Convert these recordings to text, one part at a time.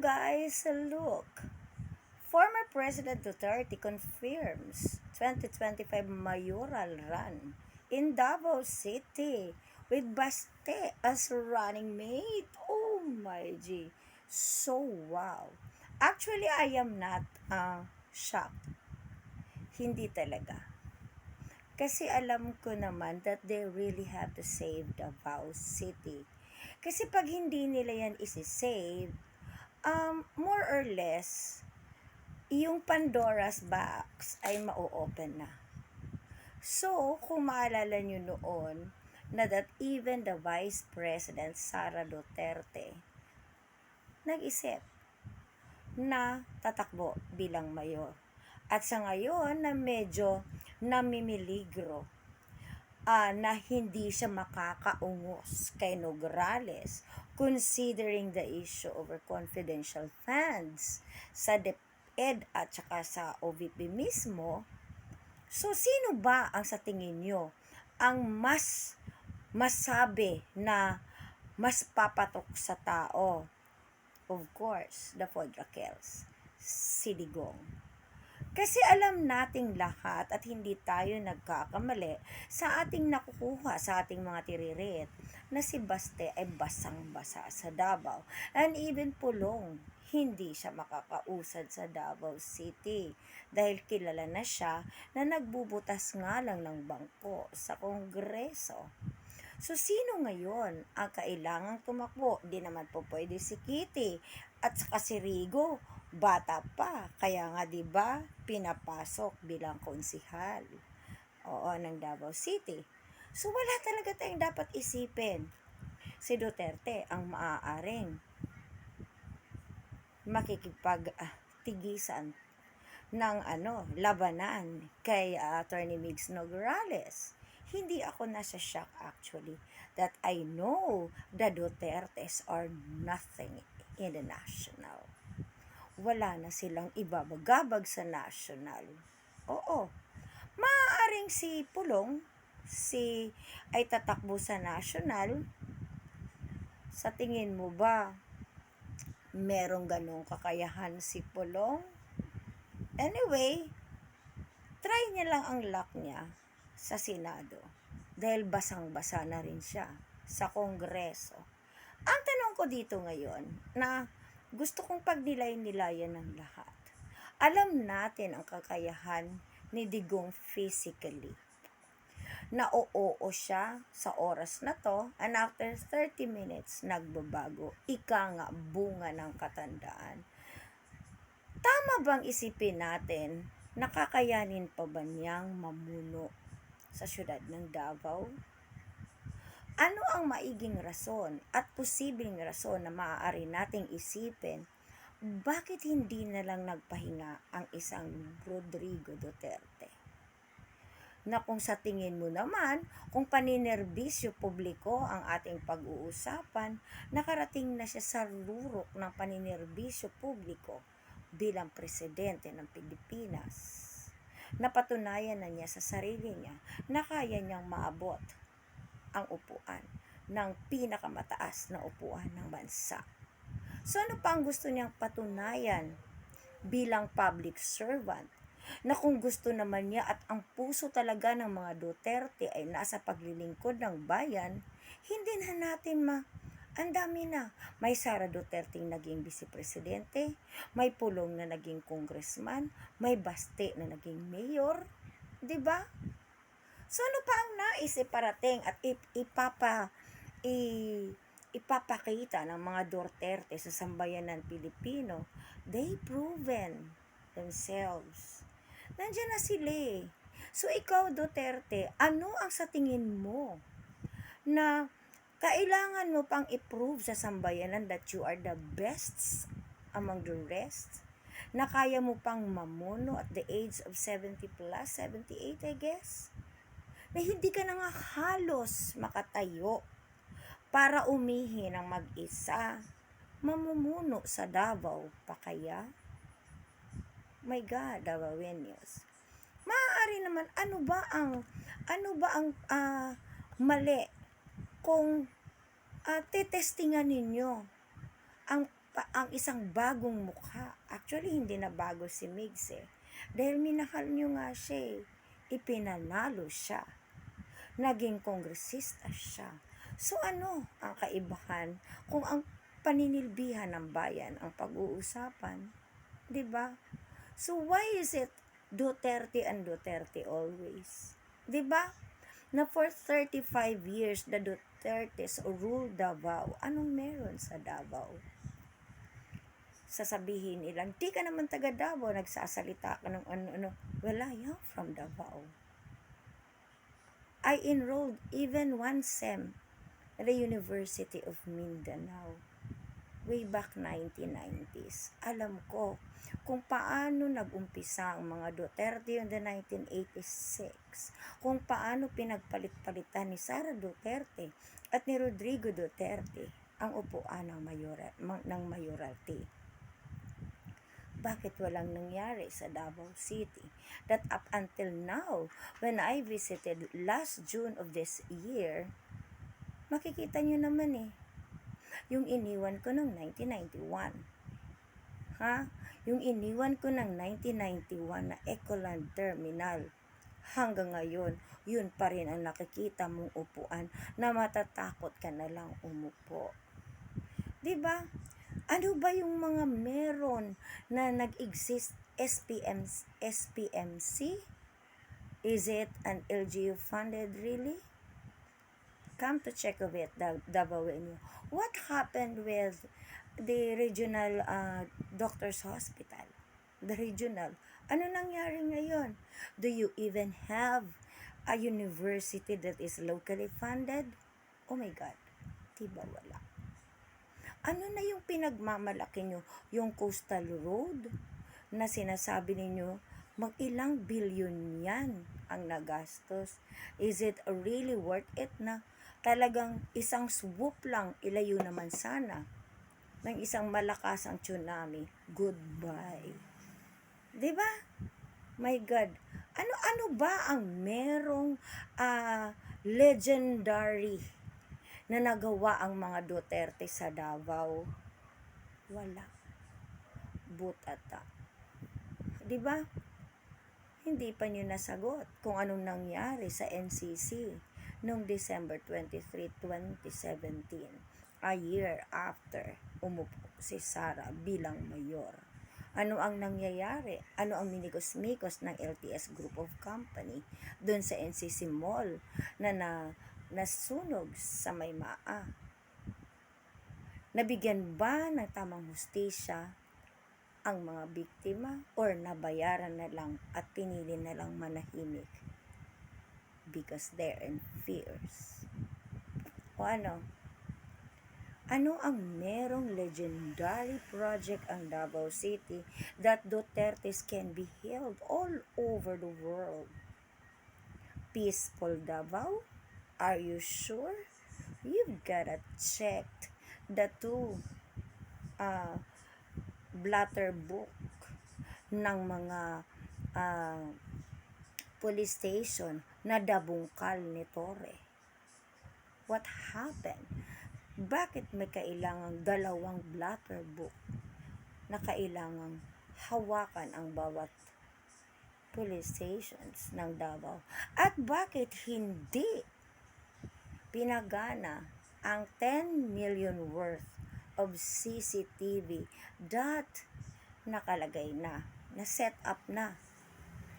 guys, look. Former President Duterte confirms 2025 mayoral run in Davao City with Baste as running mate. Oh my G. So wow. Actually, I am not uh, shocked. Hindi talaga. Kasi alam ko naman that they really have to save Davao City. Kasi pag hindi nila yan isi-save, um, more or less, yung Pandora's box ay ma-open na. So, kung maalala nyo noon, na that even the Vice President Sara Duterte nag-isip na tatakbo bilang mayor. At sa ngayon na medyo namimiligro ah, na hindi siya makakaungos kay Nograles considering the issue over confidential funds sa DepEd at saka sa OVP mismo, so sino ba ang sa tingin nyo ang mas masabi na mas papatok sa tao? Of course, the Ford Raquels, si Digong. Kasi alam nating lahat at hindi tayo nagkakamali sa ating nakukuha sa ating mga tiririt na si Baste ay basang-basa sa Davao. And even Pulong, hindi siya makakausad sa Davao City dahil kilala na siya na nagbubutas nga lang ng bangko sa Kongreso. So, sino ngayon ang kailangang tumakbo? Di naman po pwede si Kitty at saka si Rigo bata pa. Kaya nga 'di ba, pinapasok bilang konsihal. Oo, ng Davao City. So wala talaga tayong dapat isipin. Si Duterte ang maaaring makikipag ah, tigisan ng ano, labanan kay uh, Attorney Migs Nograles. Hindi ako nasa shock actually that I know the Dutertes are nothing in the national wala na silang ibabagabag sa national. Oo. Maaaring si Pulong, si ay tatakbo sa national. Sa tingin mo ba, merong ganong kakayahan si Pulong? Anyway, try niya lang ang luck niya sa Senado. Dahil basang-basa na rin siya sa Kongreso. Ang ko dito ngayon, na gusto kong pagdilay-nilayan ng lahat. Alam natin ang kakayahan ni Digong physically. Na siya sa oras na to and after 30 minutes nagbabago. Ika nga bunga ng katandaan. Tama bang isipin natin nakakayanin pa ba niyang mamuno sa syudad ng Davao? Ano ang maiging rason at posibleng rason na maaari nating isipin bakit hindi na lang nagpahinga ang isang Rodrigo Duterte? Na kung sa tingin mo naman, kung paninerbisyo publiko ang ating pag-uusapan, nakarating na siya sa rurok ng paninerbisyo publiko bilang presidente ng Pilipinas. Napatunayan na niya sa sarili niya na kaya niyang maabot ang upuan ng pinakamataas na upuan ng bansa. So ano pa ang gusto niyang patunayan bilang public servant? Na kung gusto naman niya at ang puso talaga ng mga Duterte ay nasa paglilingkod ng bayan, hindi na natin ma ang dami na. May Sara Duterte naging vice-presidente, may Pulong na naging congressman, may Baste na naging mayor, 'di ba? So ano pa ang nais iparating at ipapa i, ipapakita ng mga Duterte sa sambayanan Pilipino? They proven themselves. Nandiyan na sila eh. So ikaw Duterte, ano ang sa tingin mo na kailangan mo pang i-prove sa sambayanan that you are the best among the rest? Na kaya mo pang mamuno at the age of 70 plus, 78 I guess? Na hindi ka na nga halos makatayo para umihi ng mag-isa, mamumuno sa Davao pa kaya? My God, Davaoenos. Maaari naman, ano ba ang, ano ba ang uh, mali kung uh, tetestingan ninyo ang ang isang bagong mukha. Actually, hindi na bago si Migs eh. Dahil minahal nyo nga siya eh. Ipinanalo siya. Naging kongresista siya. So ano ang kaibahan kung ang paninilbihan ng bayan ang pag-uusapan? 'Di ba? So why is it Duterte and Duterte always? 'Di ba? Na for 35 years the Dutertes ruled Davao. Anong meron sa Davao? Sasabihin nilang, di ka naman taga Davao, nagsasalita ka ng ano-ano. Well, I from Davao. I enrolled even one SEM at the University of Mindanao way back 1990s. Alam ko kung paano nag-umpisa ang mga Duterte in the 1986, kung paano pinagpalit-palitan ni Sara Duterte at ni Rodrigo Duterte ang upuan ng, mayora, ng mayoralty. Bakit walang nangyari sa Davao City? That up until now, when I visited last June of this year, makikita nyo naman eh, yung iniwan ko ng 1991. Ha? Yung iniwan ko ng 1991 na Ecoland Terminal. Hanggang ngayon, yun pa rin ang nakikita mong upuan na matatakot ka na lang umupo. 'Di ba? Ano ba yung mga meron na nag-exist SPM, SPMC? Is it an LGU funded really? Come to check of it, Da- Davao. What happened with the regional uh, doctor's hospital? The regional. Ano nangyari ngayon? Do you even have a university that is locally funded? Oh my God. Diba wala? Ano na yung pinagmamalaki nyo? Yung coastal road na sinasabi ninyo, mag-ilang bilyon yan ang nagastos. Is it really worth it na talagang isang swoop lang ilayo naman sana ng isang malakas ang tsunami? Goodbye. ba? My God. Ano-ano ba ang merong ah, legendary na nagawa ang mga Duterte sa Davao? Wala. Butata. 'Di ba? Hindi pa niyo nasagot kung anong nangyari sa NCC noong December 23, 2017, a year after umupo si Sara bilang mayor. Ano ang nangyayari? Ano ang minigos-mikos ng LTS Group of Company doon sa NCC Mall na, na nasunog sa Maymaa? Nabigyan ba ng tamang hustisya ang mga biktima or nabayaran na lang at pinili na lang manahimik because they're in fears? O ano? Ano ang merong legendary project ang Davao City that Dutertes can be held all over the world? Peaceful Davao? Are you sure? You've gotta check the two uh, blatter book ng mga uh, police station na dabungkal ni Torre. What happened? Bakit may kailangang dalawang blatter book na kailangang hawakan ang bawat police stations ng Davao? At bakit hindi pinagana ang 10 million worth of CCTV that nakalagay na, na set up na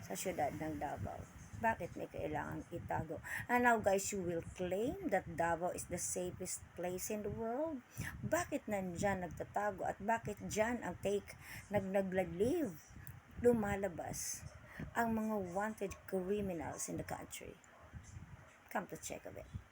sa syudad ng Davao. Bakit may kailangang itago? And now guys, you will claim that Davao is the safest place in the world? Bakit nandyan nagtatago at bakit dyan ang take nag naglaglive? Lumalabas ang mga wanted criminals in the country. Come to check of it.